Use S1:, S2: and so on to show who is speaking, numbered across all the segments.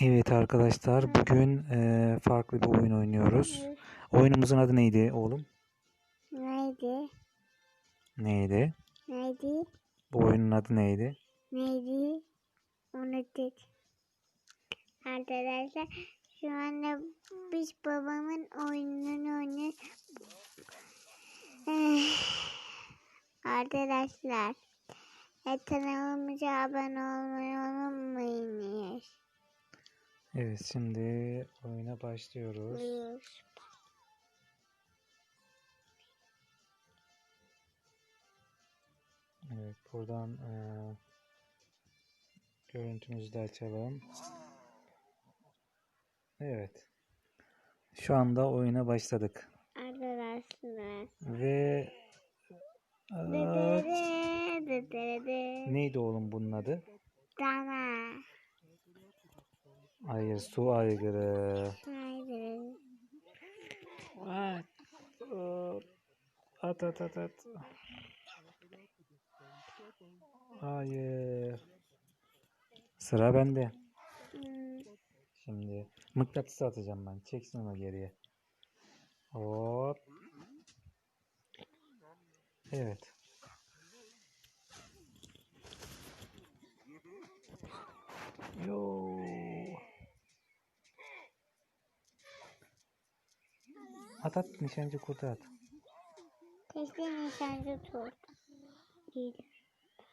S1: Evet arkadaşlar bugün eee, farklı bir oyun oynuyoruz. Oyunumuzun adı neydi oğlum?
S2: Neydi?
S1: Neydi?
S2: Neydi?
S1: Bu oyunun adı neydi?
S2: Neydi? Unuttuk. Arkadaşlar şu anda biz babamın oyununu oynuyoruz. Arkadaşlar e, kanalımıza abone olmayı unutmayın.
S1: Evet şimdi oyuna başlıyoruz. Evet buradan eee, görüntümüzü de açalım. Evet. Şu anda oyuna başladık.
S2: Arkadaşlar.
S1: Ve
S2: dıdırı.
S1: neydi oğlum bunun adı?
S2: Dana.
S1: Hayır su aygırı.
S2: Haydi.
S1: At. At at at at. Hayır. Sıra bende.
S2: Hmm.
S1: Şimdi mıknatısı atacağım ben. Çeksin onu geriye. Hop. Evet. Yo. At at nişancı kurtu at.
S2: Keşke nişancı tut. İyi.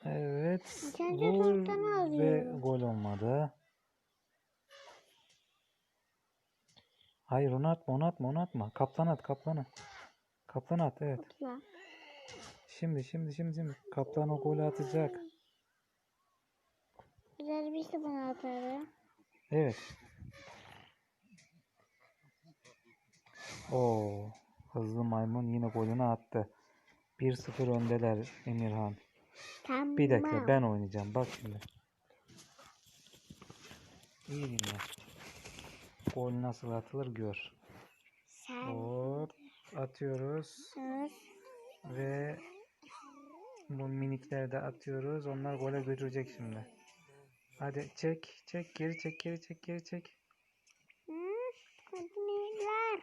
S1: Evet.
S2: Nişancı turttan
S1: ve gol olmadı. Hayır onu atma onu atma onu atma. Kaplan at kaplanı. Kaplan at evet. Şimdi şimdi şimdi şimdi. Kaplan o golü atacak.
S2: Güzel bir de bunu atarım.
S1: Evet. Oo, hızlı maymun yine golünü attı. 1-0 öndeler Emirhan.
S2: Tamam.
S1: Bir dakika ben oynayacağım. Bak şimdi. İyi dinle. Gol nasıl atılır gör.
S2: Sen
S1: Hop atıyoruz
S2: sus.
S1: ve bu minikleri de atıyoruz. Onlar gole götürecek şimdi. Hadi çek, çek, geri çek, geri çek, geri çek.
S2: Hı? Hadi neyler?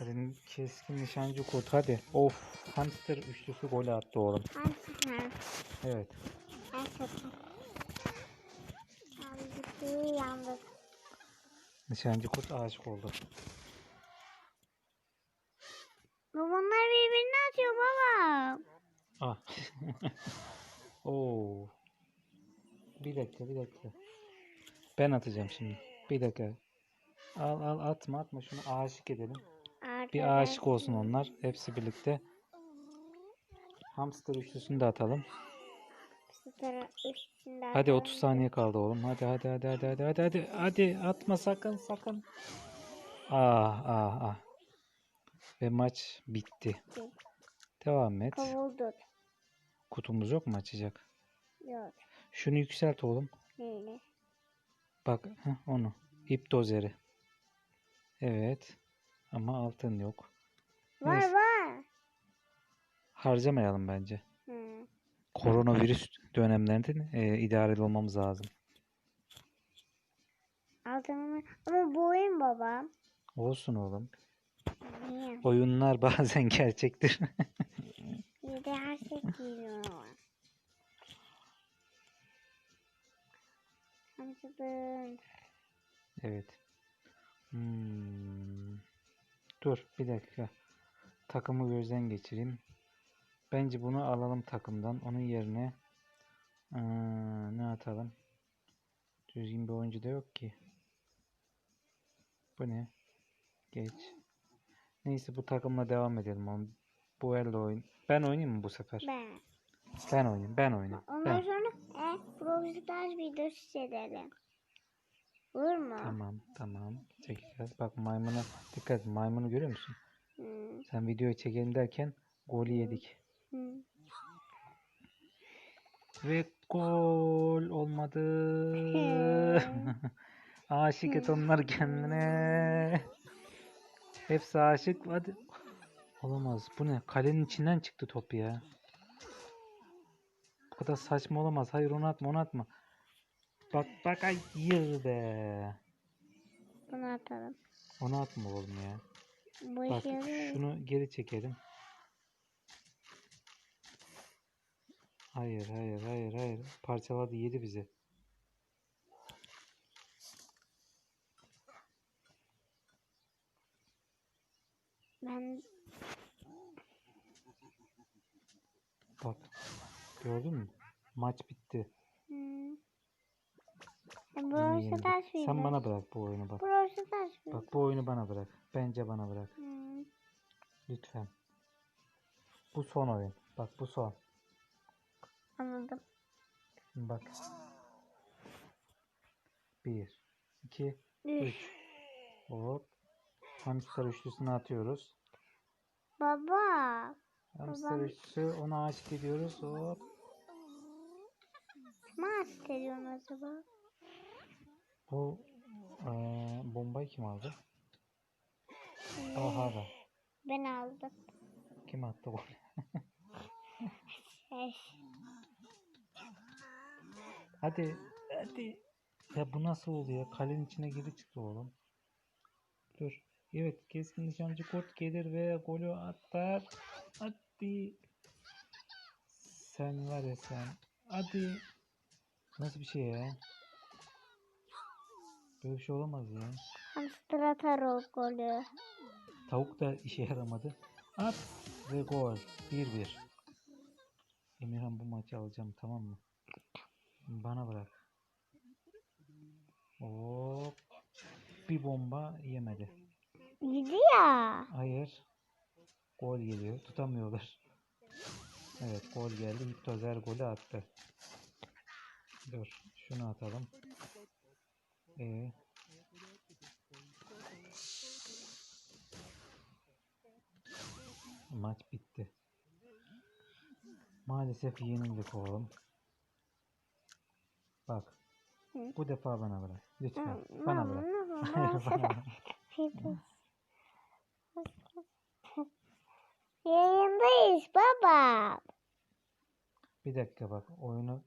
S1: Hadi keskin nişancı kurt hadi. Of hamster üçlüsü golü attı oğlum.
S2: Hadi ha.
S1: Evet.
S2: Yandık.
S1: Nişancı kurt aşık oldu.
S2: Babamlar birbirini atıyor baba.
S1: Ah. Oo. Bir dakika bir dakika. Ben atacağım şimdi. Bir dakika. Al al atma atma şunu aşık edelim. Bir aşık olsun onlar. Hepsi birlikte. Hamster üçlüsünü de atalım. Hadi 30 saniye kaldı oğlum. Hadi hadi hadi hadi hadi hadi hadi hadi atma sakın sakın. Ah ah ah. Ve maç bitti. Devam et.
S2: Kovulduk.
S1: Kutumuz yok mu açacak?
S2: Yok.
S1: Şunu yükselt oğlum.
S2: Neyle?
S1: Bak heh, onu. İp dozeri. Evet. Ama altın yok.
S2: Var
S1: Neyse.
S2: var.
S1: Harcamayalım bence.
S2: Hı.
S1: Koronavirüs dönemlerinde e, idareli olmamız lazım.
S2: Altınımı ama bu oyun baba.
S1: Olsun oğlum.
S2: Niye?
S1: Oyunlar bazen gerçektir.
S2: Bir de her şey geliyor ama. Hamsıdın.
S1: evet. Hmm. Dur bir dakika. Takımı gözden geçireyim. Bence bunu alalım takımdan. Onun yerine aa, ne atalım? Düzgün bir oyuncu da yok ki. Bu ne? Geç. Neyse bu takımla devam edelim. oğlum. Bu elde oyun. Ben oynayayım mı bu sefer?
S2: Ben.
S1: Ben oynayayım. Ben oynayayım.
S2: Ondan
S1: Ben.
S2: sonra e, Brawl Stars videosu çekelim. Olur mu?
S1: Tamam tamam. Çekeceğiz. Bak maymuna dikkat et. Maymunu görüyor musun?
S2: Hı.
S1: Sen videoyu çekelim derken golü yedik.
S2: Hı.
S1: Ve gol olmadı. aşık et onları kendine. Hepsi aşık. Hadi. Olamaz. Bu ne? Kalenin içinden çıktı top ya. Bu kadar saçma olamaz. Hayır onu atma onu atma. Bak bak ay yıl be.
S2: Bunu atalım.
S1: Onu atma oğlum ya.
S2: Bu
S1: Bak
S2: işi
S1: şunu geri çekelim. Hayır hayır hayır hayır. Parçaladı yedi bizi.
S2: ben
S1: Bak. Gördün mü? Maç bitti.
S2: Sen
S1: yendik.
S2: Stars
S1: Sen
S2: videosu-
S1: bana bırak bu oyunu bak.
S2: Brawl Stars videosu.
S1: Bak bu oyunu bana bırak. Bence bana bırak.
S2: Hmm.
S1: Lütfen. Bu son oyun. Bak bu son.
S2: Anladım.
S1: Bak. Bir, iki,
S2: Üf.
S1: üç. Hop. Hamster üçlüsünü atıyoruz.
S2: Baba.
S1: Hamster
S2: Babam-
S1: üçlüsü ona aşık ediyoruz. Hop.
S2: Ne istiyorsun acaba?
S1: Bu eee, bombayı kim aldı? Aha da.
S2: Ben aldım.
S1: Kim attı bu?
S2: Eş.
S1: Hadi. Hadi. Ya bu nasıl oluyor? Kalenin içine geri çıktı oğlum. Dur. Evet. Keskin nişancı kurt gelir ve golü atar. Hadi. Sen var ya sen. Hadi. Nasıl bir şey ya? Böyle bir şey olamaz ya.
S2: Hamster atar o golü.
S1: Tavuk da işe yaramadı. At ve gol. 1-1. Emirhan bu maçı alacağım tamam mı? Bana bırak. Hop. Bir bomba yemedi.
S2: Yedi ya.
S1: Hayır. Gol geliyor. Tutamıyorlar. Evet gol geldi. Hiptozer golü attı. Dur. Şunu atalım. Ee, maç bitti. Maalesef yenildik oğlum. Bak. Bu defa bana bırak. Lütfen. Bana bırak. Hayır bana bırak.
S2: Yayındayız baba.
S1: Bir dakika bak oyunu